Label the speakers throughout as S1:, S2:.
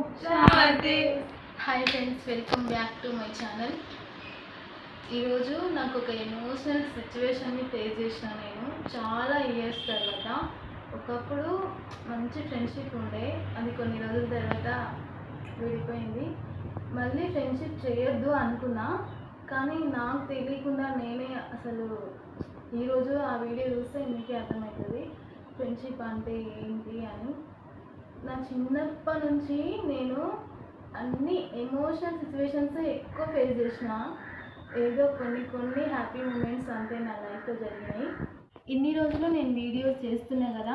S1: Hi friends welcome back to my channel ఈరోజు నాకు ఒక ఎమోషనల్ సిచ్యువేషన్ని ఫేస్ చేసిన నేను. చాలా ఇయర్స్ తర్వాత. ఒకప్పుడు మంచి ఫ్రెండ్షిప్ ఉండే. అది కొన్ని రోజుల తర్వాత విడిపోయింది. మళ్ళీ ఫ్రెండ్షిప్ చేయొద్దు అనుకున్నా. కానీ నాకు తెలియకుండా నేనే అసలు ఈరోజు ఆ వీడియో చూస్తే మీకే అర్థమవుతుంది. ఫ్రెండ్షిప్ అంటే ఏంటి అని. నా చిన్నప్పటి నుంచి నేను అన్ని ఎమోషనల్ సిచ్యువేషన్స్ ఎక్కువ ఫేస్ చేసిన ఏదో కొన్ని కొన్ని హ్యాపీ మూమెంట్స్ అంతే నా లైఫ్లో జరిగినాయి. ఇన్ని రోజులు నేను వీడియోస్ చేస్తున్నా కదా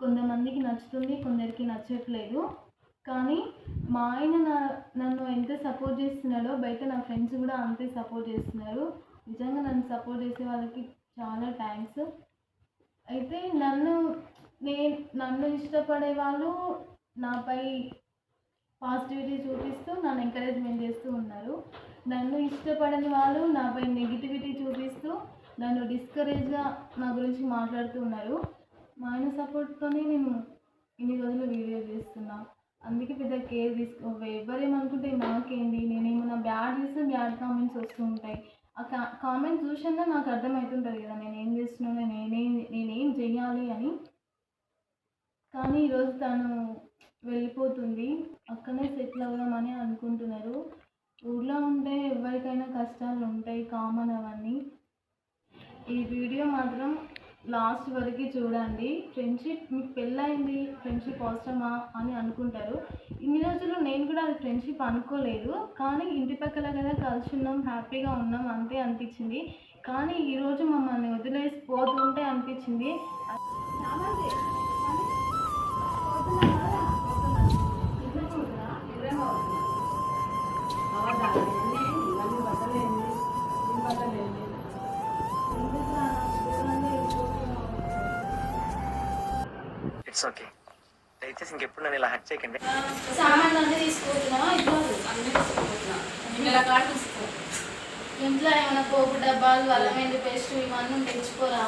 S1: కొంతమందికి నచ్చుతుంది కొందరికి నచ్చట్లేదు. కానీ మా ఆయన నా నన్ను ఎంత సపోర్ట్ చేస్తున్నాడో బయట నా ఫ్రెండ్స్ కూడా అంతే సపోర్ట్ చేస్తున్నారు. నిజంగా నన్ను సపోర్ట్ చేసే వాళ్ళకి చాలా థ్యాంక్స్ అయితే నన్ను నేను నన్ను ఇష్టపడే వాళ్ళు నాపై పాజిటివిటీ చూపిస్తూ నన్ను ఎంకరేజ్మెంట్ చేస్తూ ఉన్నారు. నన్ను ఇష్టపడని వాళ్ళు నాపై నెగిటివిటీ చూపిస్తూ నన్ను డిస్కరేజ్గా నా గురించి మాట్లాడుతూ ఉన్నారు. మా ఆయన సపోర్ట్తోనే నేను ఇన్ని రోజులు వీడియో చేస్తున్నా. అందుకే పెద్ద కేర్ తీసుకో ఎవరేమనుకుంటే నాకేంటి నేనేమన్నా బ్యాడ్ చేస్తే బ్యాడ్ కామెంట్స్ వస్తూ ఉంటాయి. ఆ కా కామెంట్స్ చూసినా నాకు అర్థమవుతుంటుంది కదా నేను ఏం చేస్తున్నాను నేనేం నేనేం చేయాలి అని. కానీ ఈరోజు తను వెళ్ళిపోతుంది. అక్కడనే సెటిల్ అవుదామని అనుకుంటున్నారు. ఊర్లో ఉంటే ఎవరికైనా కష్టాలు ఉంటాయి కామన్ అవన్నీ. ఈ వీడియో మాత్రం లాస్ట్ వరకు చూడండి. ఫ్రెండ్షిప్ మీకు పెళ్ళయింది ఫ్రెండ్షిప్ అవసరమా అని అనుకుంటారు. ఇన్ని రోజులు నేను కూడా అది ఫ్రెండ్షిప్ అనుకోలేదు. కానీ ఇంటి పక్కల కదా కలిసి ఉన్నాం హ్యాపీగా ఉన్నాం అంతే అనిపించింది. కానీ ఈరోజు మమ్మల్ని వదిలేసి పోతుంటే అనిపించింది.
S2: చేయకండి
S1: సామాన్లు అన్నీ తీసుకుంటున్నావా ఇవ్వదు
S3: అన్ని తీసుకుంటున్నా నెల కాడ తీసుకో.
S1: ఇంట్లో ఏమైనా పోపు డబ్బాలు అల్లమైన పేస్ట్ ఇవన్నీ తెచ్చుకోరా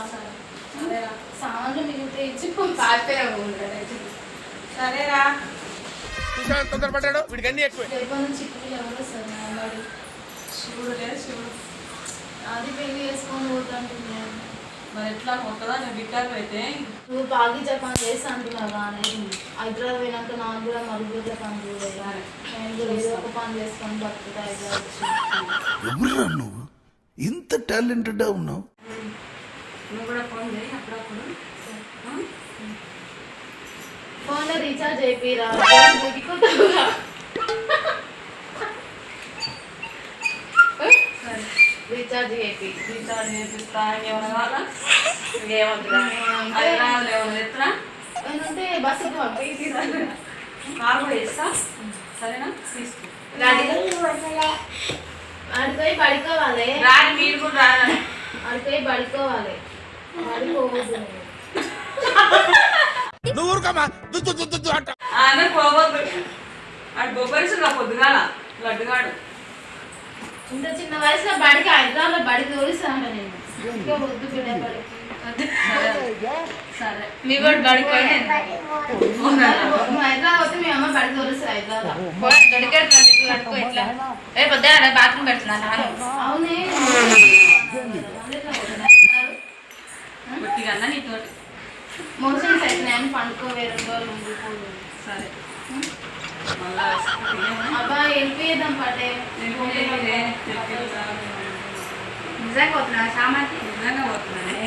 S3: సరేరా.
S1: సామాన్లు మిగిలితే ఇచ్చిపో.
S3: సరేరా.
S2: తొందరపడ్డాడు? వీడికి అన్ని ఎక్కువ.
S1: రేపు నుంచి చిక్కులు ఎవరు వస్తారు నా అమ్మాడు.
S3: శివుడు లేదు శివుడు
S1: అది పెళ్ళి చేసుకొని పోతుంటున్నాను
S3: మరి ఎట్లా కొత్తదా నేను రికార్డు అయితే
S1: నువ్వు పాకి జపాన్ చేస్తా అంటున్నావు కానీ హైదరాబాద్ పోయినాక నాకు కూడా మరుగుదల పని చూడాలి నేను కూడా ఏదో ఒక పని చేసుకొని బతుకుతా హైదరాబాద్
S4: నువ్వు? ఇంత టాలెంటెడ్ ఉన్నావు.
S3: నువ్వు కూడా ఫోన్ చేయి అప్పుడప్పుడు?
S1: ఫోన్లో రీఛార్జ్ అయిపోయిరా దిగుతావురా
S3: సరే
S1: రీఛార్జ్
S3: చేపిస్తా కావాలా? ఏమైనా ఎత్తురా
S1: పంపి.
S3: కార్ కూడా ఇస్తా సరేనా? తీసుకో.
S1: ఆడిపోయి పడుకోవాలి.
S3: రాని మీరు కూడా రాని
S1: ఆడిపోయి పడుకోవాలి. పడుకోవద్దు. నువ్వు.
S4: ఊరుకోమా
S3: పోవద్దు అటు. బొబ్బరిసుగా పొద్దుగాల. లడ్డుగాడు.
S1: ఇంత చిన్న వయసులో బడికి హైదరాబాద్ బడి తోలిస్తానంట నేను. ఇంకా వద్దు బిడ్డ బడి
S3: సరే.
S5: మీ కూడా బడికి
S1: హైదరాబాద్ వస్తే మీ అమ్మ బడి తోలిస్తారు హైదరాబాద్.
S5: ఇట్లా రేపు పొద్దున బాత్రూమ్ పెడుతున్నా నాన్న.
S1: అవునే.
S3: గట్టిగా అన్న నీతోటి
S1: మోషన్స్ అవుతున్నాయని పండుకోవే రెండు రోజులు ఉండిపోదు
S3: సరే?
S1: అబ్బా వెళ్ళిపోయేద్దాం
S3: చెప్పేది
S5: నిజంగా పోతున్నా సామాన్కి
S3: నిజంగా పోతున్నానే.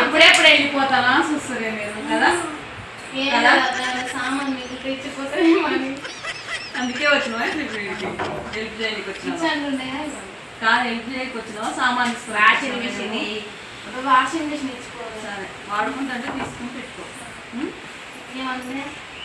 S3: ఎప్పుడెప్పుడు వెళ్ళిపోతానా చూస్తారే మీరు కదా?
S1: సామాన్ మీకు తెచ్చిపోతే మనీ
S3: అందుకే వచ్చినావా హెల్ప్ చేయడానికి
S1: ఉన్నాయా
S3: కాదు హెల్ప్ చేయడానికి వచ్చినావా? సామాన్
S5: వాషింగ్ మిషన్.
S1: వాషింగ్ మిషన్ ఇచ్చుకోవాలి
S3: సరే వాడుకుంటుంటే తీసుకుని పెట్టుకో. ఉం?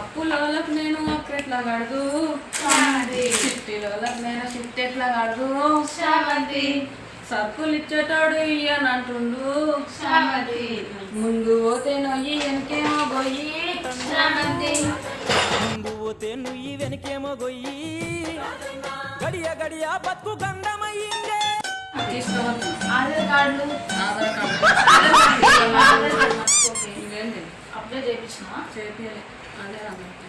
S3: అప్పులోలకు నేను అప్పెట్లా కడదు? చిట్టిలోలకు నేను చిట్టి ఎట్లా కడదు?
S1: శామంతి
S3: సరుకులు ఇచ్చేటోడు ఇయ్యనంటుండు
S1: శామంతి
S3: ముందు పోతే నొయ్యి వెనకేమో
S1: శామంతి
S6: ముందు పోతే నువ్వు వెనకేమో గొయ్యి. గడియ గడియ బతుకు గండమయ్యిందే
S3: తీసుకోవచ్చు
S1: Aadhaar card.
S3: Aadhaar card.
S1: Apply చేయించిన?
S3: అదే అన్నట్టు.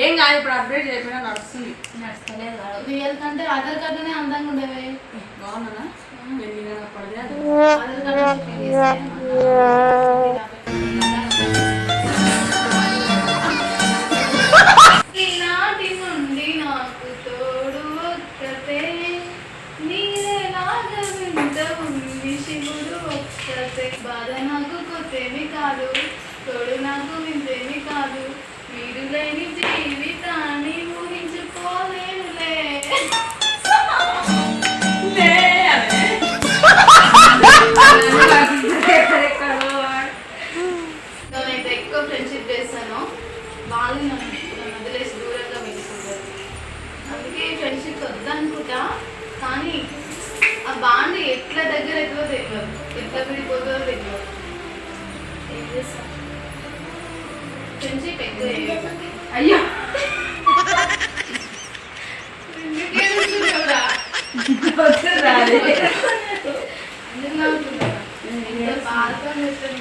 S3: ఏం కాదు ఇప్పుడు అప్డేట్ చేయకపోయినా నడుస్తుంది.
S1: నడుస్తలేదు రియల్ కంటే ఆధార్ కార్డునే అందంగా ఉండేవి.
S3: పడదే అది
S1: ఆధార్ కార్డు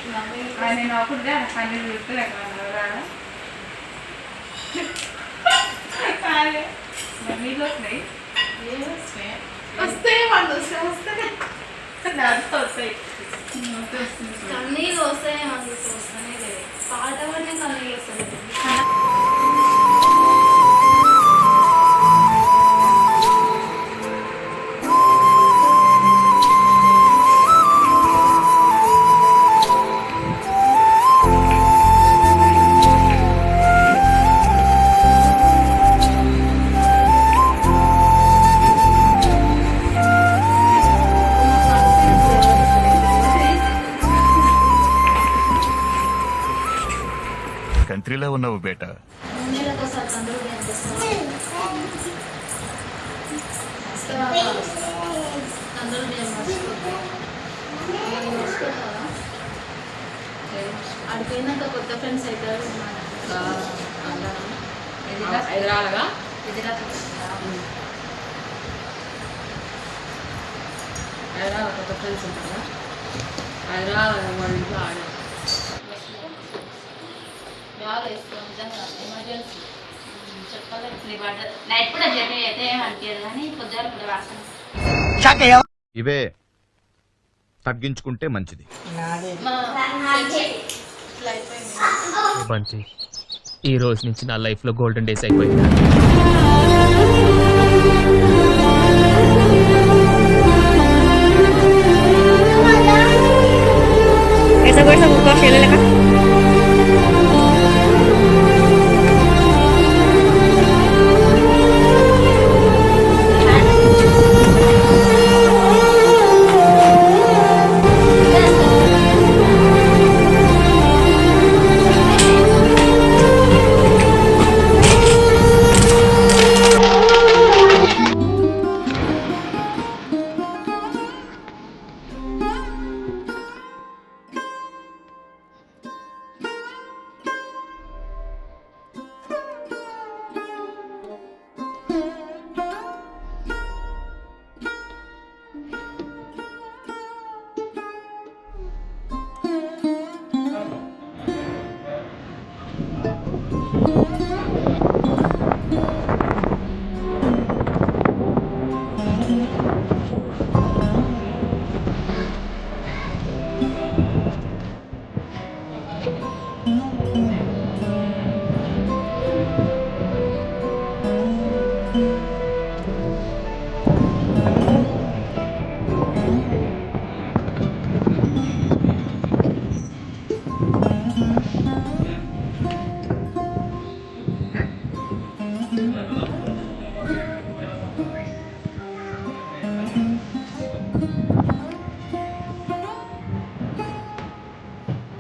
S1: నవ్వే
S5: నేను ఒకటి పన్నెండు చూస్తే నీళ్ళు వస్తున్నాయి
S1: వస్తే వాళ్ళు వస్తే వస్తాయి.
S5: వస్తాయి
S1: కన్నీళ్ళు వస్తాయి మనకి వస్తానే లేదు. పాట పడిన కన్నీళ్ళు వస్తాయి
S4: anak. ఎక్కడ ఉన్నావు బేట?
S1: అడిపోయినాక కొత్త ఫ్రెండ్స్ అవుతారు
S3: హైదరాబాద్గా హైదరాబాద్ కొత్త ఫ్రెండ్స్ ఉంటారా? హైదరాబాద్ వాళ్ళ ఇంట్లో
S5: ఆడారు.
S7: ఇవే తగ్గించుకుంటే మంచిది.
S8: ఈ రోజు నుంచి నా లైఫ్లో గోల్డెన్ డేస్ అయిపోయింది esa fuerza buscó hacia